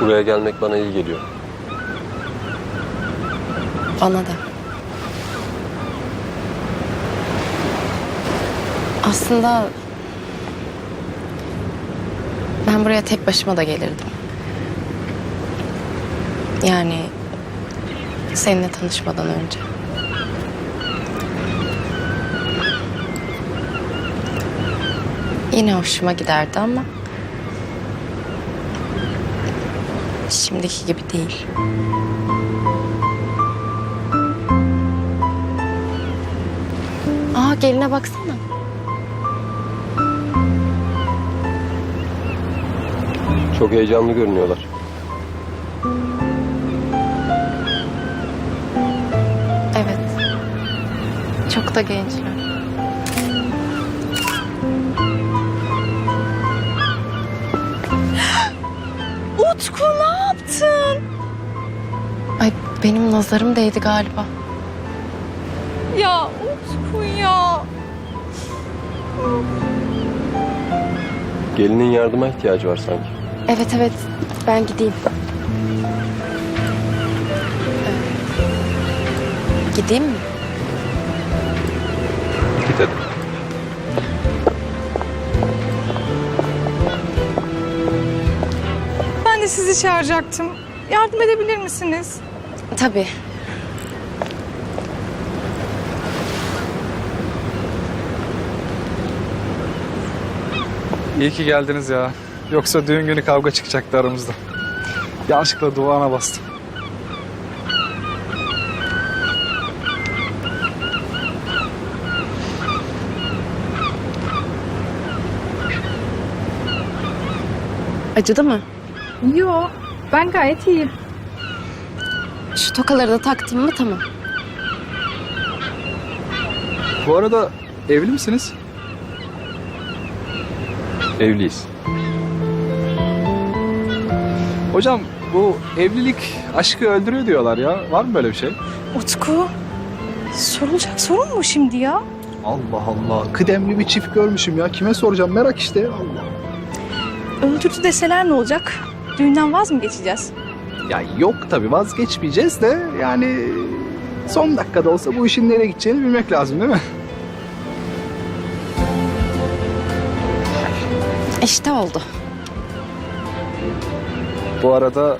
Buraya gelmek bana iyi geliyor. Bana da. Aslında ben buraya tek başıma da gelirdim. Yani seninle tanışmadan önce. Yine hoşuma giderdi ama şimdiki gibi değil. Aa geline baksana. Çok heyecanlı görünüyorlar. Evet. Çok da gençler. Utku ne yaptın? Ay benim nazarım değdi galiba. Ya Utku ya. Gelinin yardıma ihtiyacı var sanki. Evet evet ben gideyim. Ee, Gideyim mi? Sizi çağıracaktım. Yardım edebilir misiniz? Tabii. İyi ki geldiniz ya. Yoksa düğün günü kavga çıkacaktı aramızda. Yanlışlıkla duvağına bastım. Acıdı mı? Yo, ben gayet iyiyim. Şu tokaları da taktım mı tamam. Bu arada evli misiniz? Evliyiz. Hocam bu evlilik aşkı öldürüyor diyorlar ya. Var mı böyle bir şey? Utku, sorulacak sorun mu şimdi ya? Allah Allah. Kıdemli bir çift görmüşüm ya. Kime soracağım merak işte. Allah. Öldürdü deseler ne olacak? Düğünden vaz mı geçeceğiz? Ya yok tabii vazgeçmeyeceğiz de yani son dakikada olsa bu işin nereye gideceğini bilmek lazım değil mi? İşte oldu. Bu arada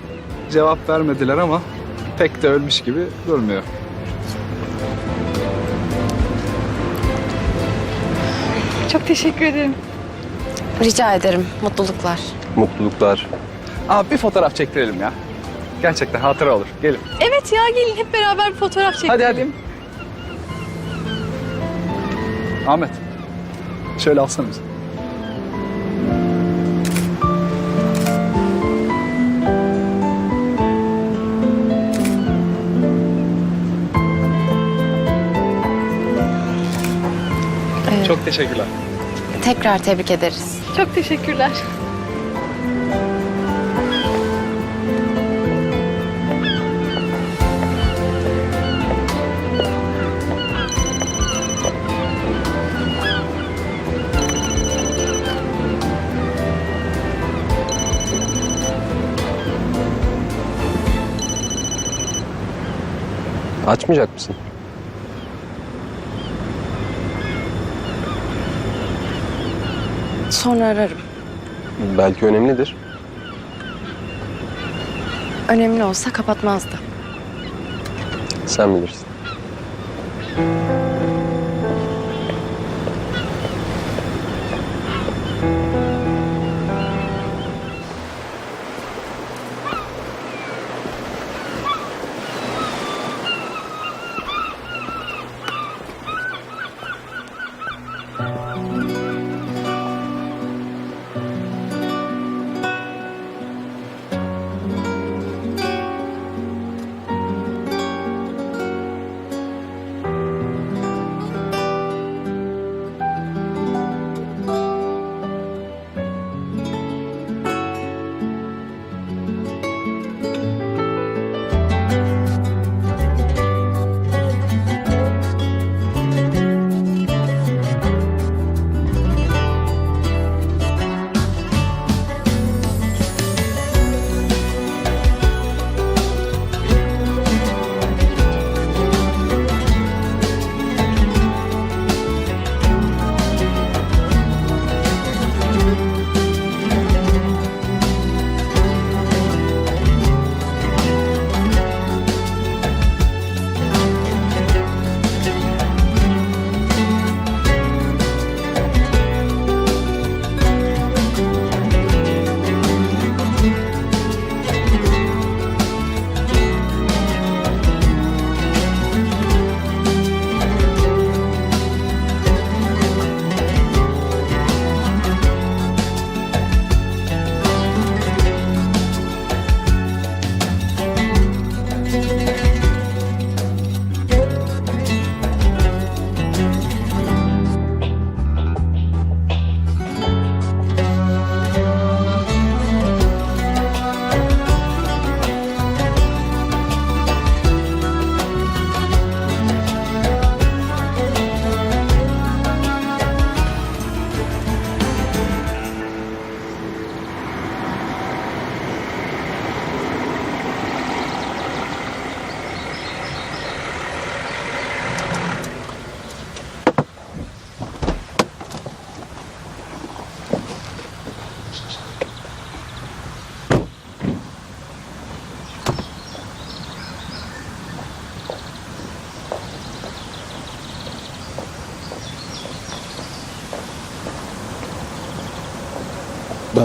cevap vermediler ama pek de ölmüş gibi durmuyor. Çok teşekkür ederim. Rica ederim. Mutluluklar. Mutluluklar. Abi bir fotoğraf çektirelim ya. Gerçekten hatıra olur. Gelin. Evet ya gelin hep beraber bir fotoğraf çekelim. Hadi hadi. Ahmet. Şöyle alsana bizi. Çok teşekkürler. Tekrar tebrik ederiz. Çok teşekkürler. Açmayacak mısın? Sonra ararım. Belki önemlidir. Önemli olsa kapatmazdı. Sen bilirsin.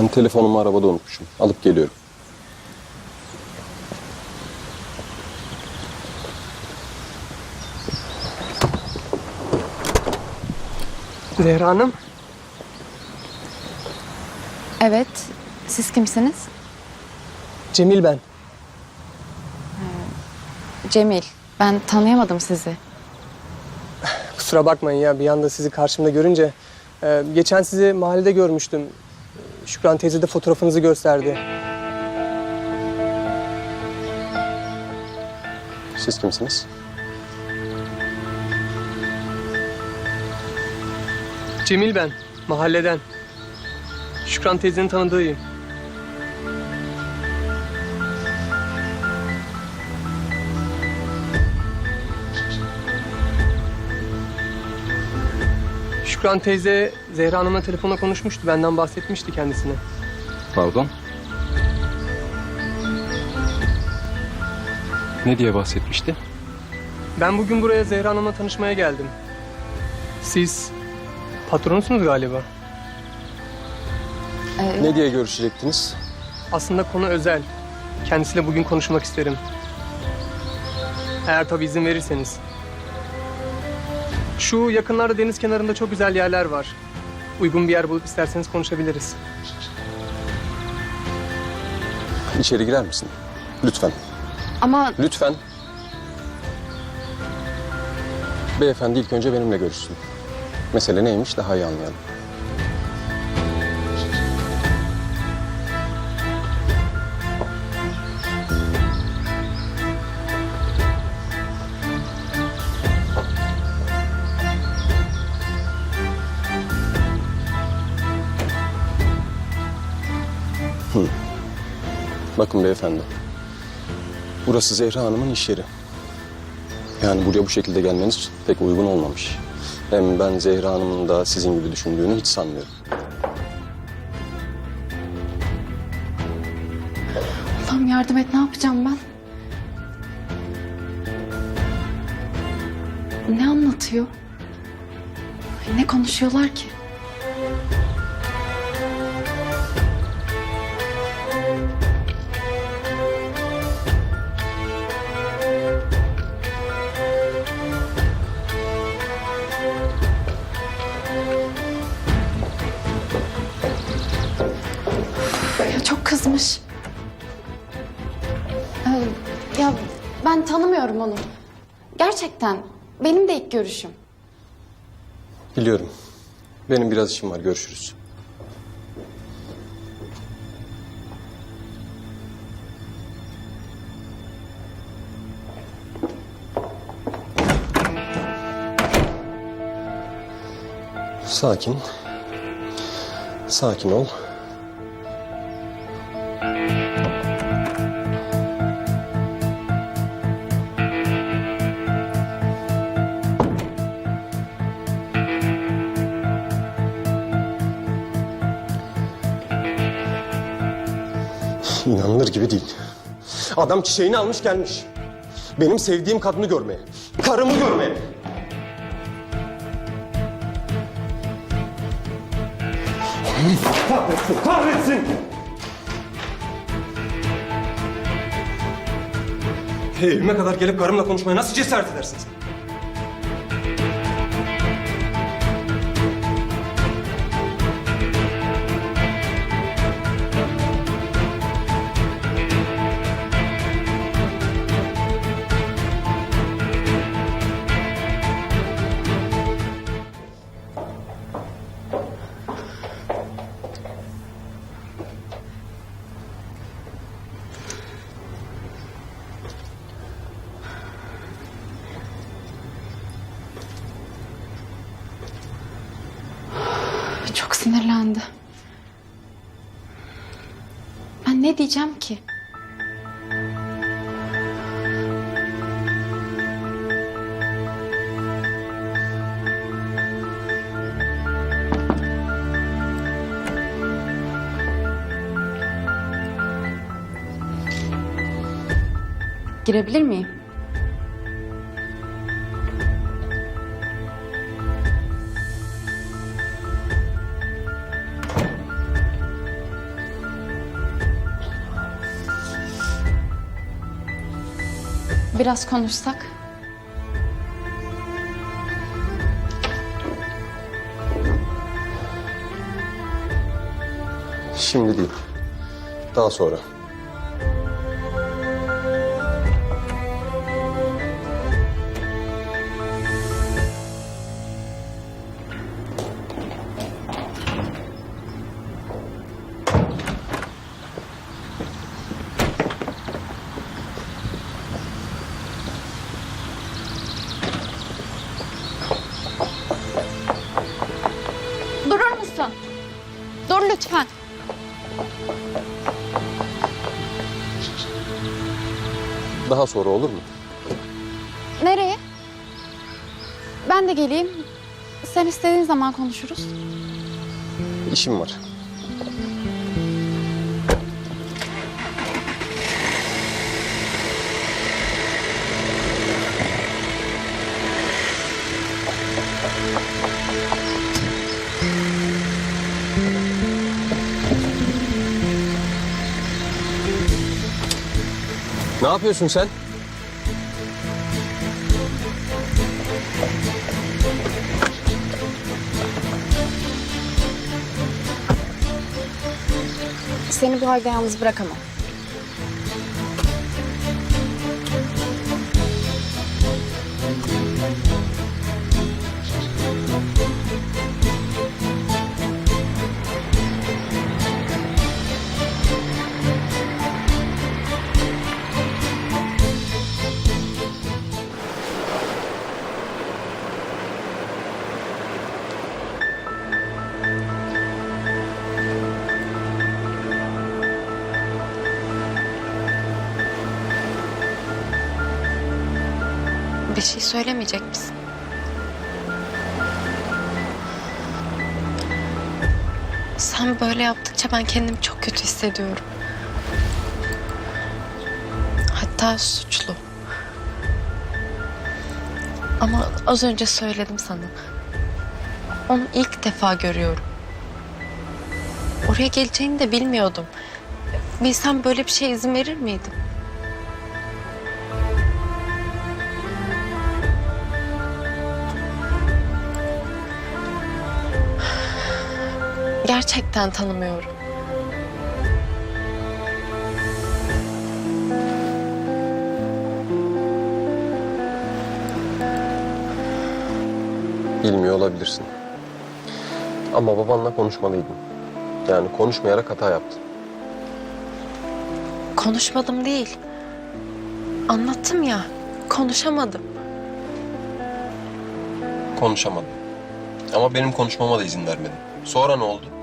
Ben telefonumu arabada unutmuşum. Alıp geliyorum. Zehra Hanım, Evet. Siz kimsiniz? Cemil ben. Cemil. Ben tanıyamadım sizi. Kusura bakmayın ya bir anda sizi karşımda görünce. e, geçen sizi mahallede görmüştüm. Şükran teyze de fotoğrafınızı gösterdi. Siz kimsiniz? Cemil ben, mahalleden. Şükran teyzenin tanıdığıyım. Şükran teyze Zehra Hanım'la telefonla konuşmuştu. Benden bahsetmişti kendisine. Pardon? Ne diye bahsetmişti? Ben bugün buraya Zehra Hanım'la tanışmaya geldim. Siz patronusunuz galiba. Ee, Ne diye görüşecektiniz? Aslında konu özel. Kendisiyle bugün konuşmak isterim. Eğer tabii izin verirseniz. Şu yakınlarda deniz kenarında çok güzel yerler var. Uygun bir yer bulup isterseniz konuşabiliriz. İçeri girer misin? Lütfen. Ama Lütfen. Beyefendi ilk önce benimle görüşsün. Mesele neymiş daha iyi anlayalım. Bakın beyefendi. Burası Zehra Hanım'ın iş yeri. Yani buraya bu şekilde gelmeniz pek uygun olmamış. Hem ben Zehra Hanım'ın da sizin gibi düşündüğünü hiç sanmıyorum. Allah'ım yardım et ne yapacağım ben? Ne anlatıyor? Ne konuşuyorlar ki? Ya çok kızmış. Ee, ya ben tanımıyorum onu. Gerçekten. Benim de ilk görüşüm. Biliyorum. Benim biraz işim var. Görüşürüz. Sakin. Sakin ol. Adam çiçeğini almış gelmiş. Benim sevdiğim kadını görmeye. Karımı görmeye. Kahretsin, kahretsin! Evime kadar gelip karımla konuşmaya nasıl cesaret edersiniz? Girebilir miyim? Biraz konuşsak. Şimdi değil. Daha sonra. Daha sonra olur mu? Nereye? Ben de geleyim. Sen istediğin zaman konuşuruz. İşim var. Ne yapıyorsun sen? Seni bu halde yalnız bırakamam. Söylemeyecek misin? Sen böyle yaptıkça ben kendimi çok kötü hissediyorum. Hatta suçlu. Ama az önce söyledim sana. Onu ilk defa görüyorum. Oraya geleceğini de bilmiyordum. Bilsem böyle bir şeye izin verir miydim? Gerçekten tanımıyorum. Bilmiyor olabilirsin. Ama babanla konuşmalıydın. Yani konuşmayarak hata yaptın. Konuşmadım değil. Anlattım ya. Konuşamadım. Konuşamadım. Ama benim konuşmama da izin vermedin. Sonra ne oldu?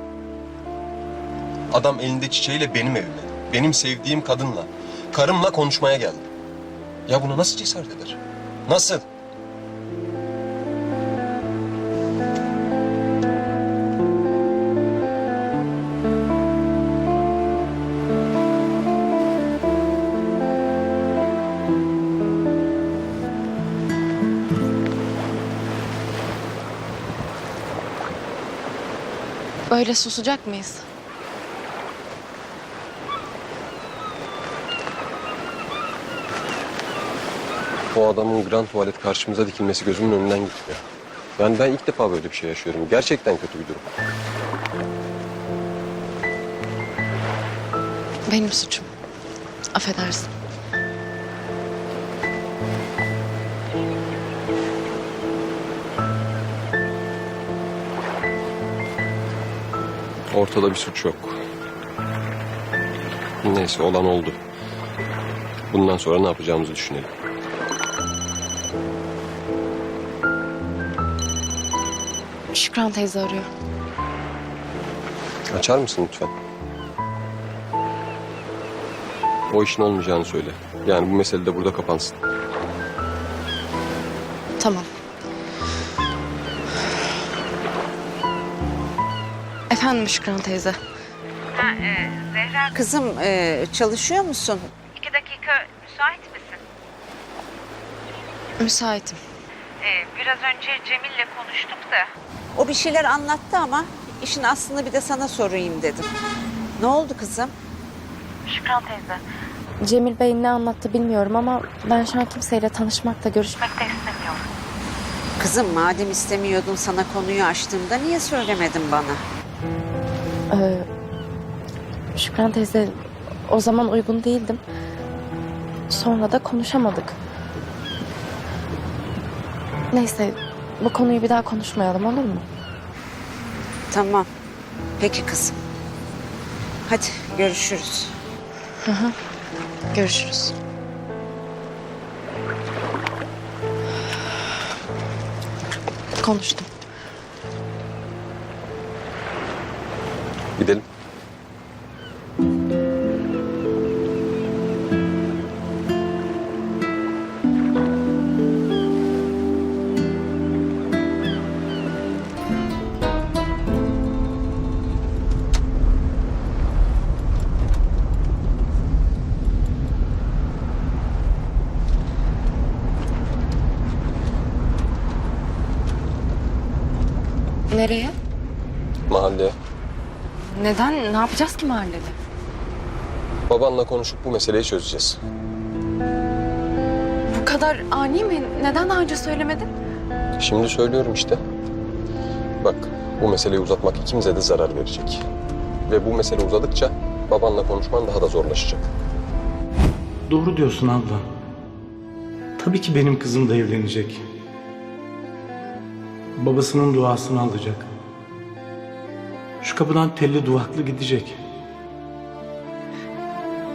Adam elinde çiçeğiyle benim evime, benim sevdiğim kadınla, karımla konuşmaya geldi. Ya buna nasıl cesaret eder? Nasıl? Böyle susacak mıyız? O adamın grand tuvalet karşımıza dikilmesi gözümün önünden gitmiyor. Yani ben ilk defa böyle bir şey yaşıyorum. Gerçekten kötü bir durum. Benim suçum. Affedersin. Ortada bir suç yok. Neyse olan oldu. Bundan sonra ne yapacağımızı düşünelim. Şükran teyze arıyor. Açar mısın lütfen? O işin olmayacağını söyle. Yani bu mesele de burada kapansın. Tamam. Efendim Şükran teyze. Ha, e, Zehra kızım e, çalışıyor musun? İki dakika müsait misin? Müsaitim. E, biraz önce Cemil'le konuştuk da. O bir şeyler anlattı ama işin aslını bir de sana sorayım dedim. Ne oldu kızım? Şükran teyze. Cemil Bey ne anlattı bilmiyorum ama ben şu an kimseyle tanışmak da görüşmek de istemiyorum. Kızım madem istemiyordun sana konuyu açtığımda niye söylemedin bana? Ee, Şükran teyze o zaman uygun değildim. Sonra da konuşamadık. Neyse bu konuyu bir daha konuşmayalım olur mu? Tamam. Peki kızım. Hadi görüşürüz. Görüşürüz. Konuştum. Nereye? Mahalleye. Neden? Ne yapacağız ki mahallede? Babanla konuşup bu meseleyi çözeceğiz. Bu kadar ani mi? Neden daha önce söylemedin? Şimdi söylüyorum işte. Bak bu meseleyi uzatmak ikimize de zarar verecek. Ve bu mesele uzadıkça babanla konuşman daha da zorlaşacak. Doğru diyorsun abla. Tabii ki benim kızım da evlenecek. Babasının duasını alacak. Şu kapıdan telli duvaklı gidecek.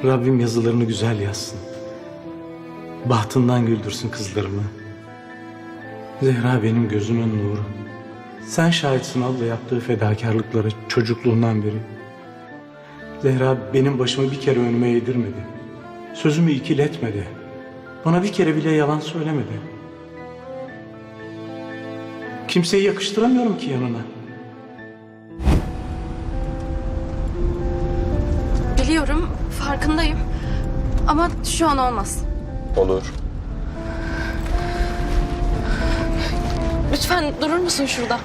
Rabbim yazılarını güzel yazsın. Bahtından güldürsün kızlarımı. Zehra benim gözümün nuru. Sen şahitsin abla yaptığı fedakarlıklara çocukluğundan beri. Zehra benim başımı bir kere önüme eğdirmedi. Sözümü ikiletmedi. Bana bir kere bile yalan söylemedi. Kimseyi yakıştıramıyorum ki yanına. Biliyorum, farkındayım. Ama şu an olmaz. Olur. Lütfen durur musun şurada?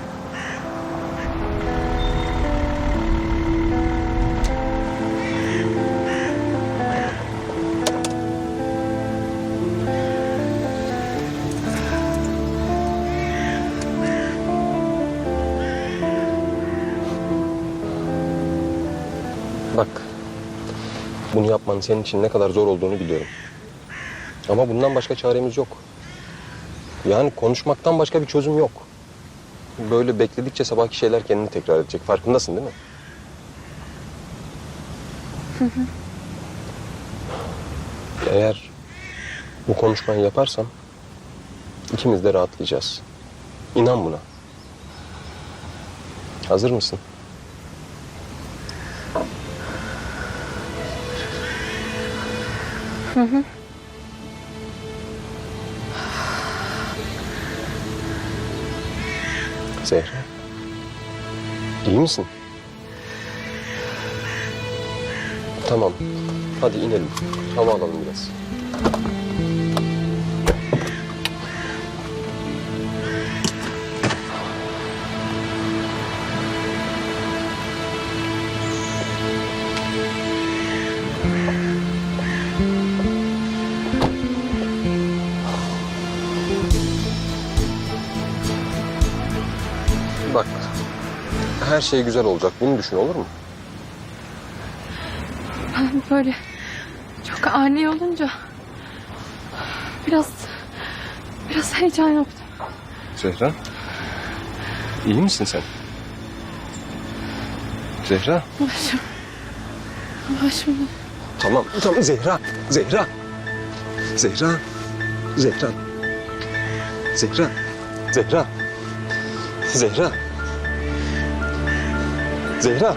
Bunu yapmanın senin için ne kadar zor olduğunu biliyorum. Ama bundan başka çaremiz yok. Yani konuşmaktan başka bir çözüm yok. Böyle bekledikçe sabahki şeyler kendini tekrar edecek. Farkındasın değil mi? Eğer bu konuşmayı yaparsam ikimiz de rahatlayacağız. İnan buna. Hazır mısın? Zehra. İyi misin? Tamam. Hadi inelim. Hava alalım biraz. Her şey güzel olacak. Bunu düşün olur mu? Böyle çok ani olunca biraz biraz heyecan yaptım. Zehra. İyi misin sen? Zehra. Başım. Başım. Tamam, tamam Zehra. Zehra. Zehra. Zehra. Zehra. Zehra. Zehra. Zehra.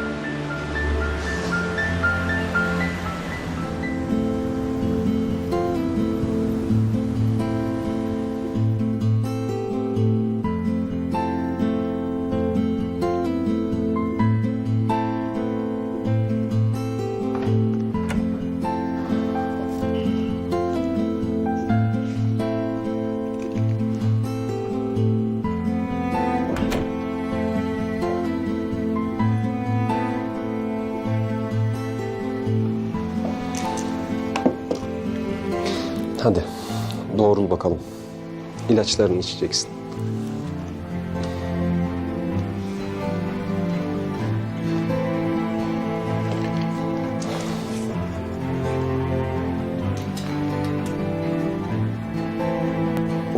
Bakalım. İlaçlarını içeceksin.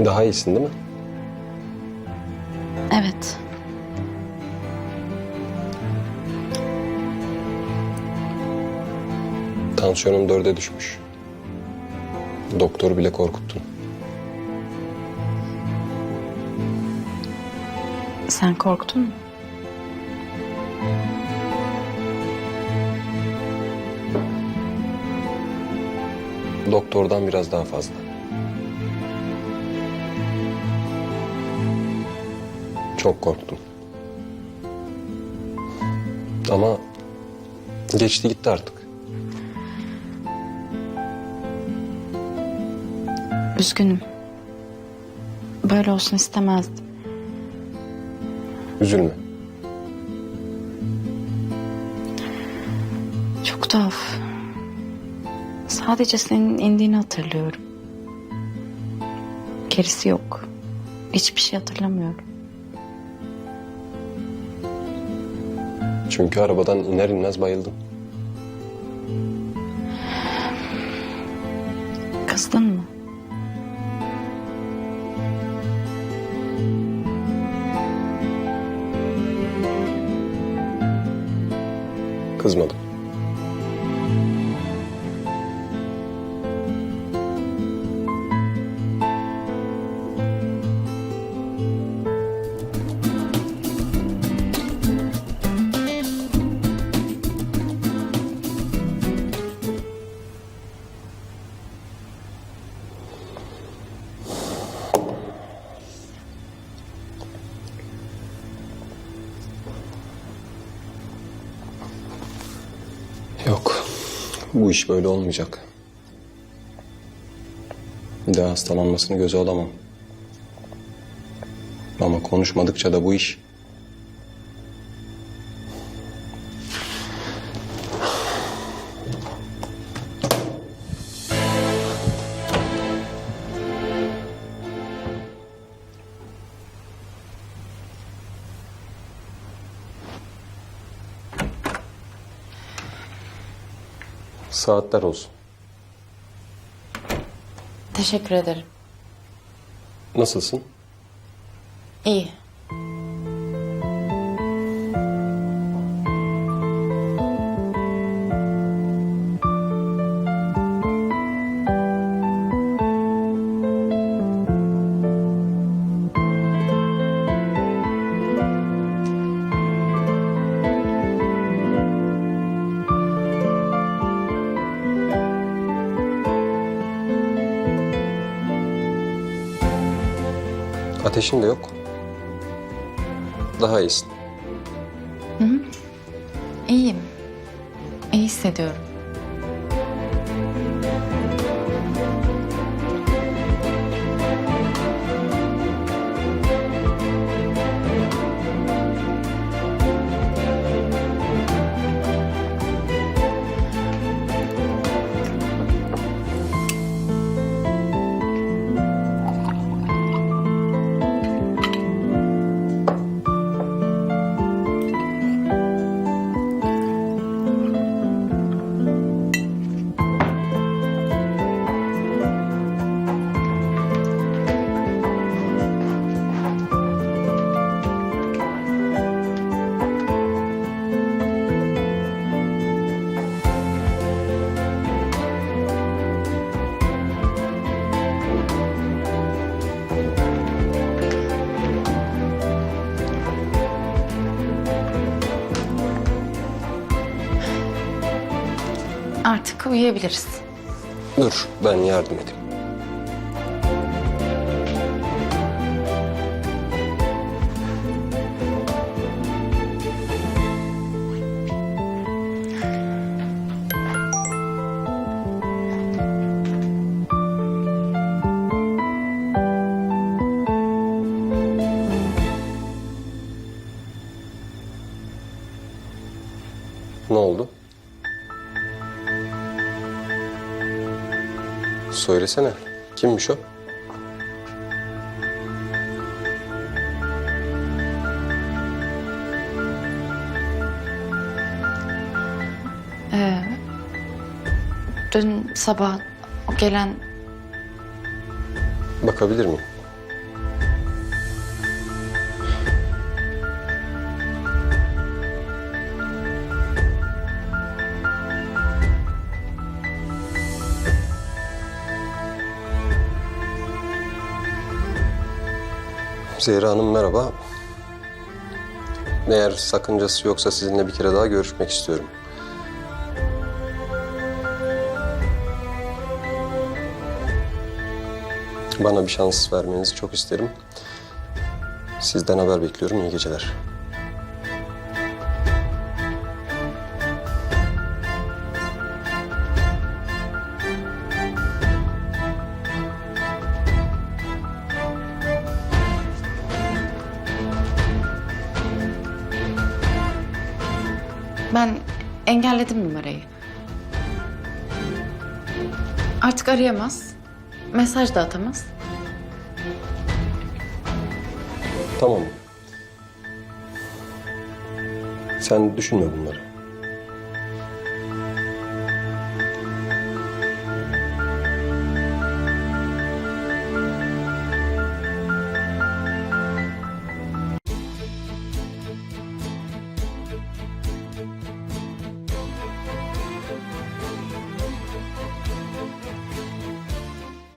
Daha iyisin değil mi? Evet. Tansiyonun dörde düşmüş. Doktoru bile korkuttun. Sen korktun mu? Doktordan biraz daha fazla. Çok korktum. Ama geçti gitti artık. Üzgünüm. Böyle olsun istemezdim. Üzülme. Çok tuhaf. Sadece senin indiğini hatırlıyorum. Gerisi yok. Hiçbir şey hatırlamıyorum. Çünkü arabadan iner inmez bayıldım. Kızdın mı? Kızmadım. İş böyle olmayacak. Bir daha hastalanmasını göze alamam. Ama konuşmadıkça da bu iş... Saatler olsun. Teşekkür ederim. Nasılsın? İyi. Ateşin de yok. Daha iyisin. İyiyim. İyi hissediyorum. Artık uyuyabiliriz. Dur ben yardım edeyim. Söylesene. Kimmiş o? Dün sabah o gelen Bakabilir miyim? Zehra Hanım merhaba. Eğer sakıncası yoksa sizinle bir kere daha görüşmek istiyorum. Bana bir şans vermenizi çok isterim. Sizden haber bekliyorum. İyi geceler. Ben engelledim numarayı. Artık arayamaz. Mesaj da atamaz. Tamam. Sen düşünme bunları.